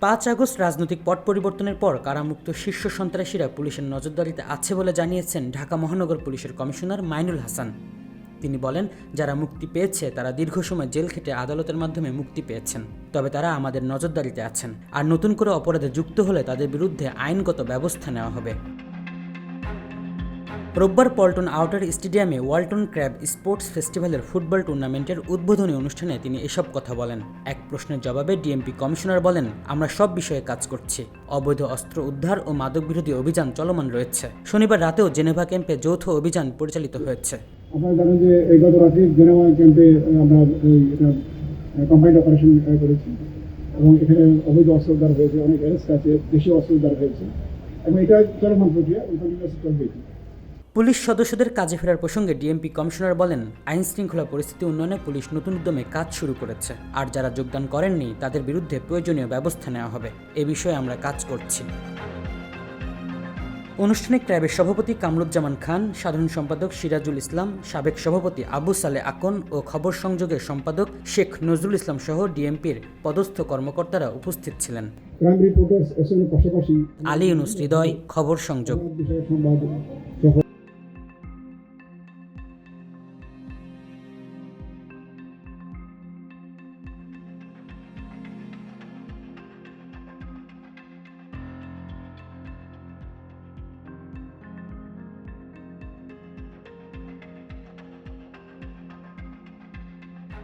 পাঁচ আগস্ট রাজনৈতিক পট পরিবর্তনের পর কারামুক্ত শীর্ষ সন্ত্রাসীরা পুলিশের নজরদারিতে আছে বলে জানিয়েছেন ঢাকা মহানগর পুলিশের কমিশনার মাইনুল হাসান। তিনি বলেন, যারা মুক্তি পেয়েছে, তারা দীর্ঘ সময় জেল খেটে আদালতের মাধ্যমে মুক্তি পেয়েছেন। তবে তারা আমাদের নজরদারিতে আছেন। আর নতুন করে অপরাধে যুক্ত হলে তাদের বিরুদ্ধে আইনগত ব্যবস্থা নেওয়া হবে। রোববার পল্টন আউটার স্টেডিয়ামে ওয়ালটন ক্র্যাব স্পোর্টস ফেস্টিভ্যালের ফুটবল টুর্নামেন্টের উদ্বোধনী অনুষ্ঠানে তিনি এসব কথা বলেন। এক প্রশ্নের জবাবে ডিএমপি কমিশনার বলেন, আমরা সব বিষয়ে কাজ করছি। অবৈধ অস্ত্র উদ্ধার ও মাদক বিরোধী অভিযান চলমান রয়েছে। শনিবার রাতেও জেনেভা ক্যাম্পে যৌথ অভিযান পরিচালিত হয়েছে। এবং এখানে অবৈধ অস্ত্র উদ্ধার হয়েছে, অনেক আছে, দেশীয় অস্ত্র উদ্ধার হয়েছে। এবং এটা চলমান প্রক্রিয়া চলবে। পুলিশ সদস্যদের কাজে ফেরার প্রসঙ্গে ডিএমপি কমিশনার বলেন আইন শৃঙ্খলা পরিস্থিতি উন্নয়নে পুলিশ নতুন উদ্যমে কাজ শুরু করেছে। আর যারা যোগদান করেননি তাদের বিরুদ্ধে প্রয়োজনীয় ব্যবস্থা নেওয়া হবে। এ বিষয়ে আমরা কাজ করছি। অনুষ্ঠানে ক্র্যাবের সভাপতি কামরুজ্জামান খান সাধারণ সম্পাদক সিরাজুল ইসলাম সাবেক সভাপতি আবু সালে আকন ও খবর সংযোগের সম্পাদক শেখ নজরুল ইসলাম সহ ডিএমপির পদস্থ কর্মকর্তারা উপস্থিত ছিলেন। আলী ইউনুস হৃদয় খবর সংযোগ।